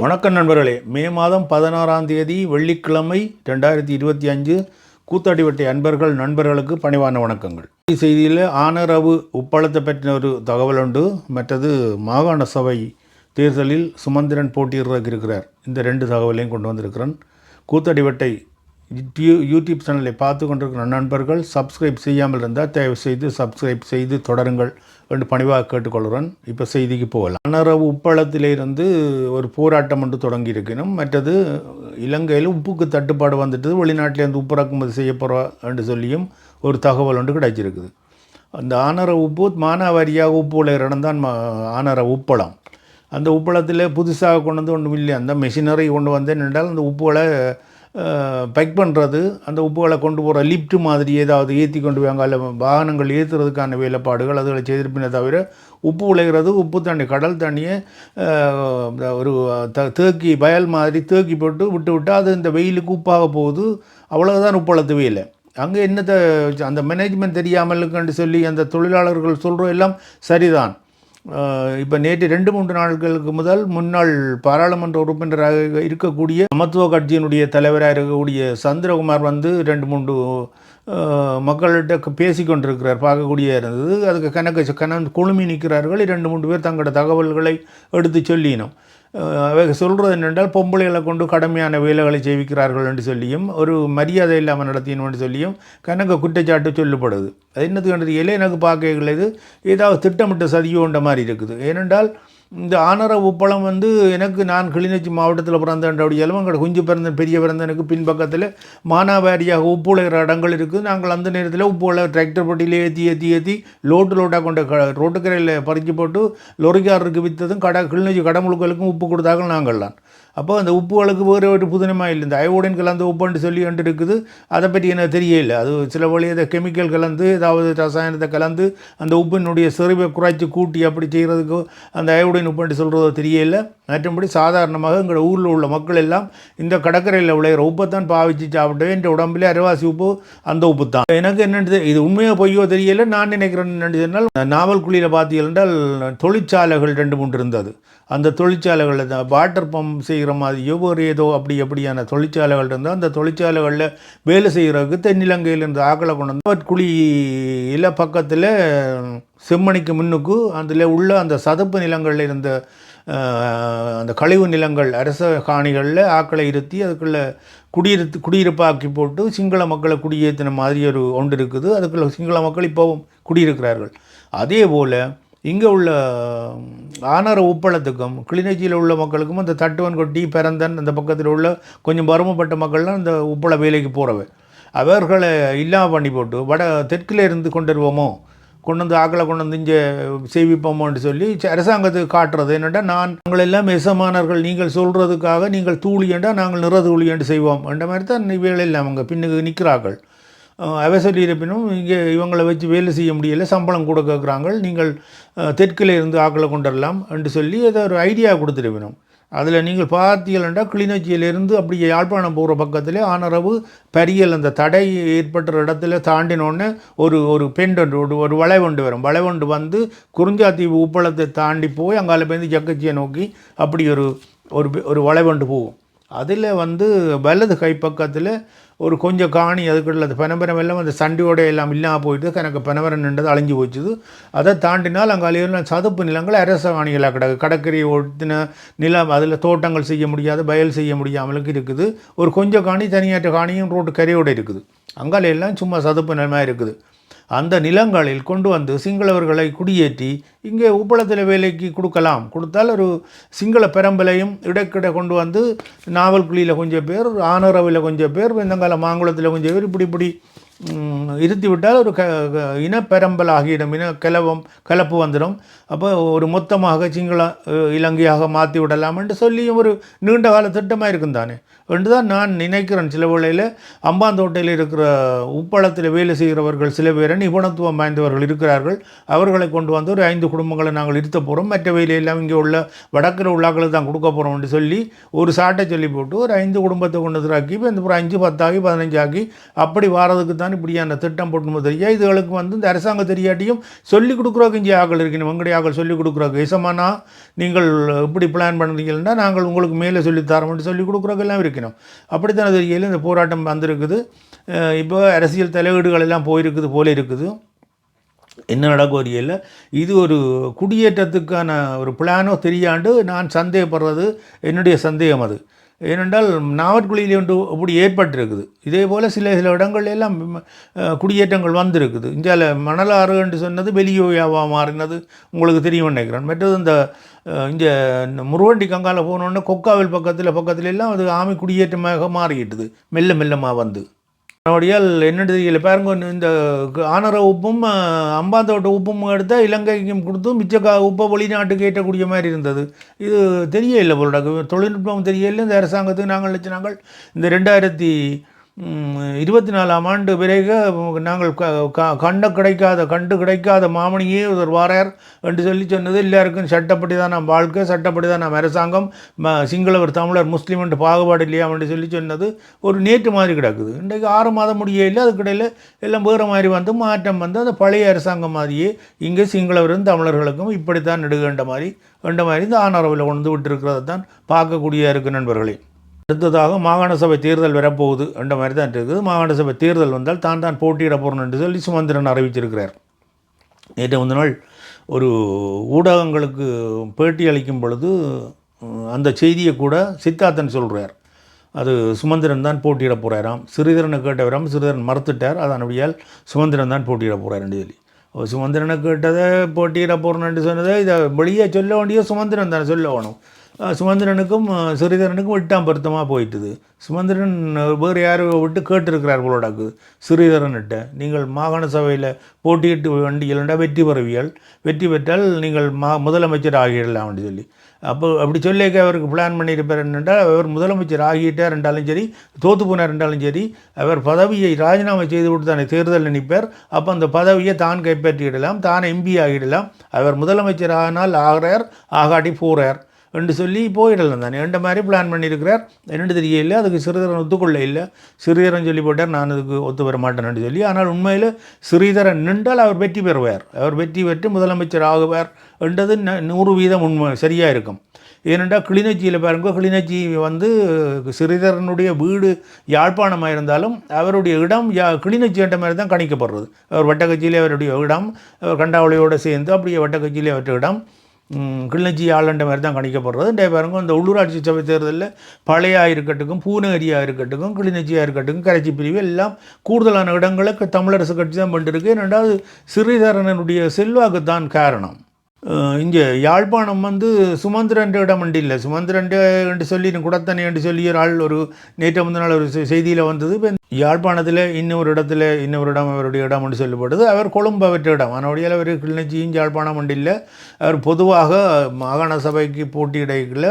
வணக்கம் நண்பர்களே மே மாதம் பதினாறாம் தேதி வெள்ளிக்கிழமை ரெண்டாயிரத்தி இருபத்தி அஞ்சு கூத்தாடிவட்டை அன்பர்கள் நண்பர்களுக்கு பணிவான வணக்கங்கள். செய்தியில் ஆனரவு உப்பளத்தை பற்றின ஒரு தகவல் உண்டு. மற்றது மாகாண சபை தேர்தலில் சுமந்திரன் போட்டியிடுறதுக்கு இருக்கிறார். இந்த ரெண்டு தகவலையும் கொண்டு வந்திருக்கிறேன். கூத்தாடிவட்டை யூடியூப் சேனலை பார்த்து கொண்டிருக்கிற நண்பர்கள் சப்ஸ்கிரைப் செய்யாமல் இருந்தால் தயவு செய்து சப்ஸ்கிரைப் செய்து தொடருங்கள் என்று பணிவாக கேட்டுக்கொள்கிறேன். இப்போ செய்திக்கு போகலாம். அனரவு உப்பளத்திலிருந்து ஒரு போராட்டம் ஒன்று தொடங்கி இருக்கணும் மற்றது இலங்கையில் உப்புக்கு தட்டுப்பாடு வந்துட்டு வெளிநாட்டிலேருந்து உப்பு இறக்குமதி செய்ய போகிறோம் என்று சொல்லியும் ஒரு தகவல் ஒன்று கிடைச்சிருக்குது. அந்த ஆனர உப்பு மானாவாரியாக உப்பு உள்ள இடம் தான் ஆனர உப்பளம். அந்த உப்பளத்தில் புதுசாக கொண்டு வந்து ஒன்றும் இல்லை அந்த மெஷினரி கொண்டு வந்தேன் என்றால் அந்த உப்புகளை பைக் பண்ணுறது அந்த உப்புகளை கொண்டு போகிற லிஃப்ட் மாதிரி ஏதாவது ஏற்றி கொண்டு போய் அங்கே வாகனங்கள் ஏற்றுறதுக்கான வேலைப்பாடுகள் அதுகளை செய்திருப்பினே தவிர உப்பு உழைகிறது உப்பு தண்ணி கடல் தண்ணியை ஒரு த தேக்கி வயல் மாதிரி தேக்கி போட்டு விட்டு விட்டு அது இந்த வெயிலுக்கு உப்பாக போகுது. அவ்வளோதான் உப்பளத்து வேலை அங்கே என்னத்தை அந்த மேனேஜ்மெண்ட் தெரியாமல் இருக்குன்னு சொல்லி அந்த தொழிலாளர்கள் சொல்கிறோம் எல்லாம் சரிதான். இப்போ நேற்று ரெண்டு மூன்று நாட்களுக்கு முதல் முன்னாள் பாராளுமன்ற உறுப்பினராக இருக்கக்கூடிய சமத்துவ கட்சியினுடைய தலைவராக இருக்கக்கூடிய சந்திரகுமார் வந்து ரெண்டு மூன்று மக்கள்கிட்ட பேசி கொண்டிருக்கிறார் பார்க்கக்கூடிய இருந்தது. அதுக்கு கணக்கு கணந்து குழுமி நிற்கிறார்கள். இரண்டு மூன்று பேர் தங்களோட தகவல்களை எடுத்து சொல்லினோம். சொல்கிறது என்னென்றால் பொம்பளைகளை கொண்டு கடுமையான வேலைகளை செய்விக்கிறார்கள் என்று சொல்லியும் ஒரு மரியாதை இல்லாமல் நடத்தினோம் என்று சொல்லியும் கணக்கு குற்றச்சாட்டு சொல்லப்படுது. அது என்னது கண்டது? எனக்கு பார்க்கல ஏதாவது திட்டமிட்ட சதியோன்ற மாதிரி இருக்குது. ஏனென்றால் இந்த ஆனர உப்பளம் வந்து எனக்கு நான் கிளிநொச்சி மாவட்டத்தில் பிறந்தேன் அப்படியாலும் அங்கே குஞ்சு பிறந்த பெரிய பிறந்தனுக்கு பின்பக்கத்தில் மானாவாரியாக உப்பு உழைகிற இடங்கள் இருக்குது. நாங்கள் அந்த நேரத்தில் உப்பு உள்ள டிராக்டர் போட்டியில் ஏற்றி ஏற்றி ஏற்றி லோட்டு லோட்டாக கொண்ட க ரோட்டுக்கரையில் பறிச்சு போட்டு லொரிக்காரருக்கு விற்றதும் கடை கிளிநொச்சி கடமுழுக்களுக்கும் உப்பு கொடுத்தாங்க நாங்கள்லாம் அப்போ அந்த உப்புகளுக்கு வேறு ஒரு புதினமாக இல்லை. இந்த அயோடின் கலந்து உப்புன்னு சொல்லி கொண்டு இருக்குது அதை பற்றி எனக்கு தெரியல. அது சில வழி அதை கெமிக்கல் கலந்து ஏதாவது ரசாயனத்தை கலந்து அந்த உப்பினுடைய செறிவை குறைச்சி கூட்டி அப்படி செய்கிறதுக்கு அந்த அயோடின் உப்புன்னு சொல்கிறதோ தெரியல. மற்றபடி சாதாரணமாக எங்கள் ஊரில் உள்ள மக்கள் எல்லாம் இந்த கடற்கரையில் விளையிற உப்பை தான் பாவிச்சு சாப்பிட்டு என் உடம்புல அரைவாசி உப்பு அந்த உப்பு தான் எனக்கு என்னென்னு இது உண்மையாக பொய்யோ தெரியல. நான் நினைக்கிறேன் என்னென்னு சொன்னால் நாவல்குழியில் பார்த்தீர்கள் என்றால் தொழிற்சாலைகள் ரெண்டு மூன்று இருந்தது. அந்த தொழிற்சாலைகளில் தான் வாட்டர் பம்ப் செய்கிற மாதிரியோ ஒரு ஏதோ அப்படி அப்படியான தொழிற்சாலைகள் இருந்தால் அந்த தொழிற்சாலைகளில் வேலை செய்கிறதுக்கு தென்னிலங்கையிலிருந்து ஆக்களை கொண்டு வந்து குழியில் பக்கத்தில் செம்மணிக்கு முன்னுக்கு அதில் உள்ள அந்த சதுப்பு நிலங்களில் இருந்த அந்த கழிவு நிலங்கள் அரச காணிகளில் ஆக்களை இருத்தி அதுக்குள்ளே குடியிருத்து குடியிருப்பாக்கி போட்டு சிங்கள மக்களை குடியேற்றின மாதிரி ஒரு ஒன்று இருக்குது. அதுக்குள்ள சிங்கள மக்கள் இப்போவும் குடியிருக்கிறார்கள். அதே போல் இங்கே உள்ள ஆனார உப்பளத்துக்கும் கிளிநொச்சியில் உள்ள மக்களுக்கும் அந்த தட்டுவன் கொட்டி பிறந்தன் அந்த பக்கத்தில் உள்ள கொஞ்சம் பருமப்பட்ட மக்கள்லாம் அந்த உப்பள வேலைக்கு போகிறவ அவர்களை இல்லாமல் பண்ணி போட்டு வட தெற்கில் இருந்து கொண்டு வருவோமோ கொண்டு வந்து ஆக்களை கொண்டு வந்து இங்கே செய்விப்போமோன்னு சொல்லி ச- அரசாங்கத்துக்கு காட்டுறது. என்னென்னா நான் நாங்கள் எல்லாம் எசமானர்கள் நீங்கள் சொல்கிறதுக்காக நீங்கள் தூளியண்டா நாங்கள் நிற தூளியண்டு செய்வோம்? என்ற மாதிரி தான் இவைகள் எல்லாம் அவங்க பின்னுக்கு நிற்கிறார்கள் அவசர அவ சொல்லியிருப்பினும் இங்கே இவங்களை வச்சு வேலை செய்ய முடியல சம்பளம் கூட கேட்குறாங்க. நீங்கள் தெற்கில் இருந்து ஆக்களை கொண்டு வரலாம் என்று சொல்லி அதை ஒரு ஐடியா கொடுத்துருப்பினோம் அதில் நீங்கள் பார்த்தீங்கன்னா கிளிநொச்சியிலிருந்து அப்படி யாழ்ப்பாணம் போகிற பக்கத்தில் ஆனரவு பரியல் அந்த தடை ஏற்பட்ட இடத்துல தாண்டினோடனே ஒரு ஒரு பெண்டொன்று ஒரு ஒரு வளைவண்டு வரும். வளைவண்டு வந்து குறிஞ்சாத்தீவு உப்பளத்தை தாண்டி போய் அங்கால போய் ஜக்கச்சியை நோக்கி அப்படி ஒரு ஒரு ஒரு வளைவொண்டு போகும். அதில் வந்து வலது கைப்பக்கத்தில் ஒரு கொஞ்சம் காணி அதுக்குள்ள அந்த பனம்பரம் எல்லாம் அந்த சண்டியோட எல்லாம் இல்லாமல் போயிட்டு கணக்கு பனமரம் நின்றது அழிஞ்சு போச்சுது. அதை தாண்டினால் அங்கே சதுப்பு நிலங்கள் அரச காணிகளாக கிடக்கு. கடற்கரையை ஒட்டின நிலம் அதில் தோட்டங்கள் செய்ய முடியாது பயல் செய்ய முடியாமலுக்கு இருக்குது. ஒரு கொஞ்சம் காணி தனியாற்ற காணியும் ரோட்டு கரையோடு இருக்குது. அங்கால எல்லாம் சும்மா சதுப்பு நிலமாக இருக்குது. அந்த நிலங்களில் கொண்டு வந்து சிங்களவர்களை குடியேற்றி இங்கே உப்பளத்தில் வேலைக்கு கொடுக்கலாம். கொடுத்தால் ஒரு சிங்கள பெரம்பலையும் இடைக்கிட கொண்டு வந்து நாவல்குழியில் கொஞ்சம் பேர் ஆனரவில் கொஞ்சம் பேர் வெந்தங்கால மாங்குளத்தில் கொஞ்சம் பேர் இப்படி இப்படி இருத்திவிட்டால் இருத்தி விட்டால் ஒரு க க- இனப்பெரம்பல் ஆகிடும் இன கலவம் கலப்பு வந்துடும். அப்போ ஒரு மொத்தமாக சிங்கள இலங்கையாக மாற்றி விடலாம் என்று சொல்லியும் ஒரு நீண்ட கால திட்டமாக இருக்கும் தானே என்று தான் நான் நினைக்கிறேன். சில வேளையில் அம்பாந்தோட்டையில் இருக்கிற உப்பளத்தில் வேலை செய்கிறவர்கள் சில பேர் நிபுணத்துவம் வாய்ந்தவர்கள் இருக்கிறார்கள். அவர்களை கொண்டு வந்து ஒரு ஐந்து குடும்பங்களை நாங்கள் இருத்த போகிறோம். மற்ற வேலையெல்லாம் இங்கே உள்ள வடக்கில் உள்ளாக்களை தான் கொடுக்க போகிறோம் என்று சொல்லி ஒரு சாட்டை சொல்லி போட்டு ஒரு ஐந்து குடும்பத்தை கொண்டு வந்து ஆக்கி இப்போ இந்த ஒரு அஞ்சு பத்தாகி பதினஞ்சு ஆக்கி அப்படி வாரதுக்கு தான் தான் இப்படியான திட்டம் போட்டும்போது தெரியா இதுகளுக்கு வந்து இந்த அரசாங்கம் தெரியாட்டியும் சொல்லிக் கொடுக்குறோக்கு இங்கே ஆக்கள் இருக்கணும்? உங்களுடைய ஆக்கள் சொல்லிக் கொடுக்குறோக்கு இசமானா நீங்கள் இப்படி பிளான் பண்ணுறீங்கன்னா நாங்கள் உங்களுக்கு மேலே சொல்லித்தரோம்னு சொல்லிக் கொடுக்குறோக்கெல்லாம் இருக்கணும். அப்படித்தான் தெரியல இந்த போராட்டம் வந்திருக்குது. இப்போ அரசியல் தலையீடுகள் எல்லாம் போயிருக்குது போல இருக்குது. என்ன நடக்கும் தெரியல இது ஒரு குடியேற்றத்துக்கான ஒரு பிளானோ தெரியாண்டு நான் சந்தேகப்படுறது என்னுடைய சந்தேகம் அது. ஏனென்றால் நாவற்குழியில் ஒன்று அப்படி ஏற்பட்டிருக்குது. இதே போல் சில சில இடங்கள்ல எல்லாம் குடியேற்றங்கள் வந்திருக்குது. இந்தியாவில் மணலாறு என்று சொன்னது வெளியோயாவாக மாறினது உங்களுக்கு தெரியும் நினைக்கிறேன். மற்றது இந்த இங்கே இந்த முருவண்டி கங்கால போனோன்னே கொக்காவில் பக்கத்தில் பக்கத்துல எல்லாம் அது ஆமை குடியேற்றமாக மாறிக்கிட்டுது. மெல்ல மெல்லமாக வந்து. அப்படியால் என்ன தெரியல பாருங்க இந்த ஆனர உப்பும் அம்பாந்தோட்ட உப்பும் எடுத்தால் இலங்கைக்கும் கொடுத்து மிச்ச கா உப்பை வெளிநாட்டுக்கு ஏற்றக்கூடிய மாதிரி இருந்தது. இது தெரியல போல தொழில்நுட்பம் தெரியல இந்த அரசாங்கத்துக்கு நாங்கள் நினச்சி நாங்கள் இந்த ரெண்டாயிரத்தி இருபத்தி நாலாம் ஆண்டு பிறகு நாங்கள் க க- கண்ட கிடைக்காத கண்டு கிடைக்காத மாமணியே ஒரு வாரார் என்று சொல்லி சொன்னது எல்லாருக்கும் சட்டப்படி தான் நாம் வாழ்க்கை சட்டப்படி தான் நாம் அரசாங்கம். சிங்களவர் தமிழர் முஸ்லீம் என்று பாகுபாடு இல்லையா என்று சொல்லி சொன்னது ஒரு நேற்று மாதிரி கிடக்குது. இன்றைக்கு ஆறு மாதம் முடியல அதுக்கிடையில் எல்லாம் வேறு மாதிரி வந்து மாற்றம் வந்து அந்த பழைய அரசாங்கம் மாதிரியே இங்கே சிங்களவரும் தமிழர்களுக்கும் இப்படித்தான் நெடுகின்ற மாதிரி என்ற மாதிரி இந்த ஆனரவில் கொண்டு விட்டிருக்கிறத தான் பார்க்கக்கூடிய இருக்கு நண்பர்களே. அடுத்ததாக மாகாண சபை தேர்தல் வரப்போகுது என்ற மாதிரி தான் இருக்குது. மாகாண சபை தேர்தல் வந்தால் தான் தான் போட்டியிட போகிறோம் என்று சொல்லி சுமந்திரன் அறிவிச்சிருக்கிறார். நேற்று முந்த நாள் ஒரு ஊடகங்களுக்கு பேட்டி அளிக்கும் பொழுது அந்த செய்தியை கூட சித்தார்த்தன் சொல்கிறார் அது சுமந்திரன் தான் போட்டியிட போகிறாராம் சிறிதரனை கேட்டவராம் சிறிதரன் மறுத்துட்டார். அதனுடையால் சுமந்திரன் தான் போட்டியிட போகிறாருன்னு சொல்லி. சுமந்திரனை கேட்டதை போட்டியிட போகிறேன்னு சொன்னதை இதை வெளியே சொல்ல வேண்டிய சுமந்திரன் தானே சொல்ல வேணும். சுமந்திரனுக்கும் ஸ்ரீதரனுக்கும் சிறிதரனுக்கும் எட்டாம் பொருத்தமாக போயிட்டுது. சுமந்திரன் வேறு யாரும் விட்டு கேட்டிருக்கிறார் போலடாக்கு. சிறிதரன்கிட்ட நீங்கள் மாகாண சபையில் போட்டியிட்டு வண்டியல்டா வெற்றி பெறுவியல் வெற்றி பெற்றால் நீங்கள் மா முதலமைச்சர் ஆகிடலாம் அப்படின்னு சொல்லி. அப்போ அப்படி சொல்லிக்க அவருக்கு பிளான் பண்ணியிருப்பார் என்னென்றால் அவர் முதலமைச்சர் ஆகிட்டார் என்றாலும் சரி தோத்து போனார் என்றாலும் சரி அவர் பதவியை ராஜினாமா செய்து விட்டு தானே தேர்தல் நினைப்பார் அப்போ அந்த பதவியை தான் கைப்பற்றிடலாம் தான் எம்பி ஆகிடலாம். அவர் முதலமைச்சர் ஆனால் ஆகிறார் ஆகாட்டி போகிறார் என்று சொல்லி போயிடலாம் தானே. என்ற மாதிரி பிளான் பண்ணியிருக்கிறார். என்னென்னு தெரியல அதுக்கு சிறிதரன் ஒத்துக்கொள்ள இல்லை. சிறிதரன் சொல்லி போட்டார் நான் அதுக்கு ஒத்து வர மாட்டேன்னு சொல்லி. ஆனால் உண்மையில் சிறிதரன் நின்றால் அவர் வெற்றி பெறுவார். அவர் வெற்றி பெற்று முதலமைச்சர் ஆகுவார் என்றது ந- நூறு வீதம் உண்மை சரியாக இருக்கும். ஏனென்றால் கிளிநொச்சியில் பாருங்க கிளிநொச்சி வந்து சிறிதரனுடைய வீடு யாழ்ப்பாணமாக இருந்தாலும் அவருடைய இடம் யா கிளிநொச்சி என்ற மாதிரி தான் கணிக்கப்படுறது. அவர் வட்டக்கட்சியிலே அவருடைய இடம் அவர் கண்டாவளியோடு சேர்ந்து அப்படியே வட்டக்கட்சியிலே அவருடைய இடம். கிளிநொச்சி ஆளுன்ற மாதிரி தான் கணிக்கப்படுறது. இந்த பாருங்க இந்த உள்ளூராட்சி சபை தேர்தலில் பழையாக இருக்கட்டும் பூநகரியாக இருக்கட்டும் கிளிநொச்சியாக இருக்கட்டும் கரைச்சி பிரிவு எல்லாம் கூடுதலான இடங்களை தமிழரசு கட்சி தான் பண்ணிருக்கு ரெண்டாவது சிறிதரனனுடைய செல்வாக்கு தான் காரணம். இங்கே யாழ்ப்பாணம் வந்து சுமந்திரன் இடம் உண்டு இல்லை. சுமந்திரன் என்று சொல்லி குடத்தனை என்று சொல்லி ஒரு ஆள் ஒரு நேற்று முந்தின நாள் ஒரு செய்தியில் வந்தது. இப்போ யாழ்ப்பாணத்தில் இன்னொரு இடத்துல இன்னொரு இடம் அவருடைய இடம் என்று சொல்லப்படுது. அவர் கொழும்பு அவற்ற இடம். அதனுடைய அவர் கிளிநொச்சியும் யாழ்ப்பாணம் உண்டு இல்லை. அவர் பொதுவாக மாகாண சபைக்கு போட்டியிடையில்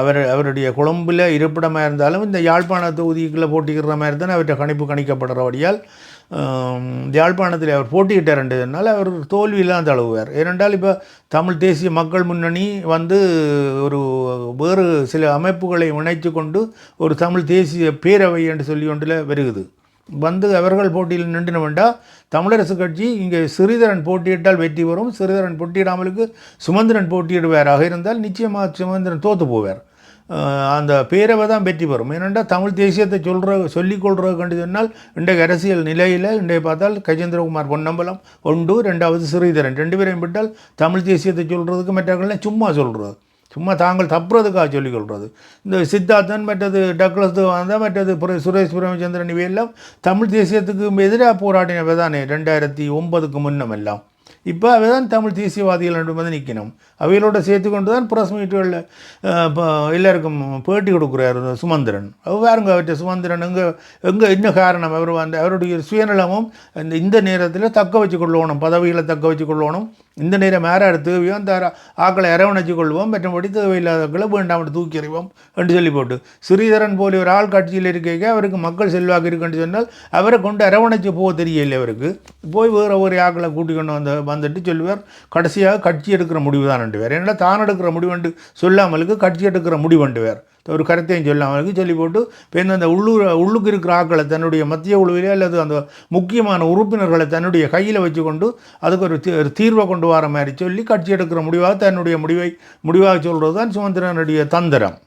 அவர் அவருடைய கொழும்பில் இருப்பிடமாக இருந்தாலும் இந்த யாழ்ப்பாண தொகுதிக்குள்ளே போட்டிக்கிற மாதிரி தான் அவற்றை கணிப்பு கணிக்கப்படுறபடியால் யாழ்ப்பாணத்தில் அவர் போட்டியிட்டார்ன்றதுனால அவர் தோல்வியெல்லாம் தழுவுவார். ஏனென்றால் இப்போ தமிழ் தேசிய மக்கள் முன்னணி வந்து ஒரு வேறு சில அமைப்புகளை இணைத்து கொண்டு ஒரு தமிழ் தேசிய பேரவை என்று சொல்லி ஒன்றில் வருகுது. வந்து அவர்கள் போட்டியில் நின்று வேண்டாம் தமிழரசு கட்சி இங்கே சிறிதரன் போட்டியிட்டால் வெற்றி வரும் சிறிதரன் போட்டியிடாமலுக்கு சுமந்திரன் போட்டியிடுவாராக இருந்தால் நிச்சயமாக சுமந்திரன் தோற்று போவார். அந்த பேரவை தான் வெற்றி பெறும். ஏனென்றால் தமிழ் தேசியத்தை சொல்கிற சொல்லிக்கொள்கிற கண்டு சொன்னால் இன்றைக்கு அரசியல் நிலையில் இன்றைய பார்த்தால் கஜேந்திரகுமார் பொன்னம்பலம் ஒன்று ரெண்டாவது ஸ்ரீதரன். ரெண்டு பேரையும் விட்டால் தமிழ் தேசியத்தை சொல்கிறதுக்கு மற்றவர்கள்லாம் சும்மா சொல்கிறது சும்மா தாங்கள் தப்புறதுக்காக சொல்லிக்கொள்கிறது இந்த சித்தார்த்தன் மற்றது டக்ளஸ் வந்தால் மற்றது சுரேஷ் பிரேமச்சந்திரன் இவையெல்லாம் தமிழ் தேசியத்துக்கு எதிராக போராடினவை தானே ரெண்டாயிரத்தி ஒன்பதுக்கு முன்னம் எல்லாம் இப்போ அவை தான் தமிழ் தேசியவாதிகள் ரெண்டு வந்து நிற்கணும் அவைகளோட சேர்த்து கொண்டு தான் ப்ரெஸ் மீட்டுகளில் இப்போ எல்லாருக்கும் பேட்டி கொடுக்குறார் சுமந்திரன். வேறுங்க அவற்றை சுமந்திரன் எங்கே எங்கே என்ன காரணம்? அவர் வந்து அவருடைய சுயநலமும் இந்த இந்த நேரத்தில் தக்க வச்சு கொள்ளணும் பதவிகளை தக்க வச்சு கொள்ளணும். இந்த நேரம் யார் யார் தேவையோ அந்த ஆக்களை அரவணைச்சு கொள்வோம் மற்றபடி தேவையில்லாதவர்களை வேண்டாம் தூக்கி எறிவோம் என்று சொல்லி போட்டு ஸ்ரீதரன் போல ஒரு ஆள் கட்சியில் இருக்க அவருக்கு மக்கள் செல்வாக்கு இருக்குன்னு சொன்னால் அவரை கொண்டு அரவணைச்சு போக தெரியலை அவருக்கு. போய் வேறு ஒரு ஆக்களை கூட்டி கொண்டு வந்து வந்துட்டு சொல்லுவார் கடைசியாக கட்சி எடுக்கிற முடிவு தான் வேறு ஏன்னா தான் எடுக்கிற முடிவுண்டு சொல்லாமலுக்கு கட்சி எடுக்கிற முடிவுண்டு வேறு ஒரு கருத்தையும் சொல்லாமலுக்கு சொல்லி போட்டு பெண் அந்த உள்ளூர் உள்ளுக்கு இருக்கிற ஆக்களை தன்னுடைய மத்திய குழுவிலே அல்லது அந்த முக்கியமான உறுப்பினர்களை தன்னுடைய கையில் வச்சுக்கொண்டு அதுக்கு ஒரு தீ- ஒரு தீர்வை கொண்டு வர மாதிரி சொல்லி கட்சி எடுக்கிற முடிவாக தன்னுடைய முடிவை முடிவாக சொல்கிறது தான் சுமந்திரனுடைய தந்திரம்.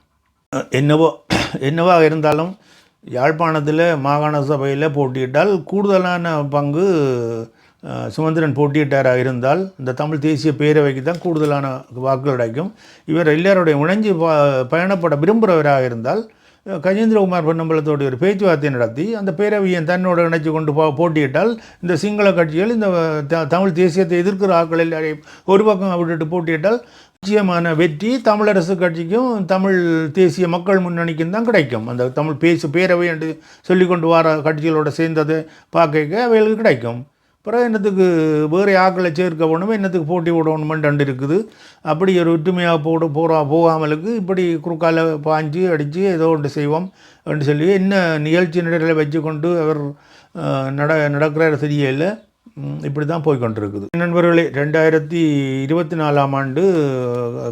என்னவோ என்னவாக இருந்தாலும் யாழ்ப்பாணத்தில் மாகாண சபையில் போட்டியிட்டால் கூடுதலான பங்கு சுமந்திரன் போட்டியிட்டாராக இருந்தால் இந்த தமிழ் தேசிய பேரவைக்கு தான் கூடுதலான வாக்குகள் கிடைக்கும். இவர் எல்லாருடைய இணைஞ்சு பயணப்பட விரும்புகிறவராக இருந்தால் கஜேந்திரகுமார் பொன்னம்பலத்தோடு ஒரு பேச்சுவார்த்தை நடத்தி அந்த பேரவையை தன்னோடு இணைச்சு கொண்டு போ போட்டியிட்டால் இந்த சிங்கள கட்சிகள் இந்த த- தமிழ் தேசியத்தை எதிர்க்கிற ஆட்கள் எல்லாரையும் ஒரு பக்கம் விட்டுட்டு போட்டியிட்டால் நிச்சயமான வெற்றி தமிழரசு கட்சிக்கும் தமிழ் தேசிய மக்கள் முன்னணிக்கும் தான் கிடைக்கும். அந்த தமிழ் பேசு பேரவை என்று சொல்லிக்கொண்டு வர கட்சிகளோடு சேர்ந்ததை பார்க்க அவைகளுக்கு கிடைக்கும். பிறகு என்னத்துக்கு வேறு ஆக்களை சேர்க்க வேணுமே என்னத்துக்கு போட்டி விடணுமெண்டு இருக்குது. அப்படி ஒரு ஒற்றுமையாக போட போகிறா போகாமலுக்கு இப்படி குறுக்கால பாஞ்சு அடித்து ஏதோ ஒன்று செய்வோம் என்று சொல்லி என்ன நிகழ்ச்சி நிலையில் வச்சு கொண்டு அவர் நட நடக்கிற தெரியல. இப்படி தான் போய்கொண்டிருக்குது நண்பர்களே ரெண்டாயிரத்தி இருபத்தி நாலாம் ஆண்டு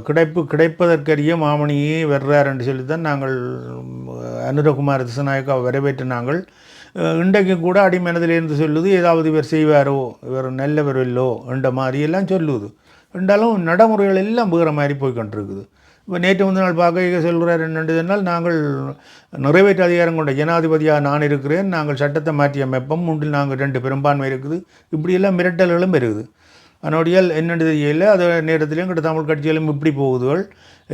கிடைப்பு கிடைப்பதற்கரிய மாமணியே வர்றார் என்று சொல்லி தான் நாங்கள் அனுரகுமார் திசநாயக்கா வரவேற்ற நாங்கள் இன்றைக்கு கூட அடிமனதிலிருந்து சொல்லுது ஏதாவது இவர் செய்வாரோ இவர் நல்லவர் இல்லோ என்ற மாதிரியெல்லாம் சொல்லுது. என்றாலும் நடைமுறைகள் எல்லாம் வேறு மாதிரி போய்கொண்டிருக்குது இப்போ நேற்று முந்தின நாள் பார்க்க சொல்கிறார் என்னென்று சொன்னால் நாங்கள் நிறைவேற்று அதிகாரம் கொண்ட ஜனாதிபதியாக நான் இருக்கிறேன் நாங்கள் சட்டத்தை மாற்றிய அமைப்போம் மூன்றில் நாங்கள் ரெண்டு பெரும்பான்மை இருக்குது இப்படியெல்லாம் மிரட்டல்களும் இருக்குது அதனுடையால் என்னென்று தெரியல அது நேரத்திலையும் கிட்ட தமிழ் கட்சிகளும் இப்படி போகுதுகள்.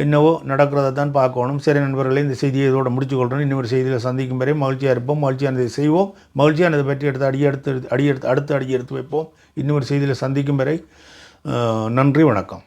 என்னவோ நடக்கிறத தான் பார்க்கணும். சரி நண்பர்களே இந்த செய்தியை இதோட முடிச்சுக்கொள்கிறோம் இன்னொரு செய்தியில் சந்திக்கும் வரை மகிழ்ச்சியாக இருப்போம் மகிழ்ச்சியானதை செய்வோம் மகிழ்ச்சியானதை பற்றி எடுத்து அடி எடுத்து அடி எடுத்து அடுத்து அடி எடுத்து வைப்போம். இன்னொரு செய்தியில் சந்திக்கும் வரை நன்றி வணக்கம்.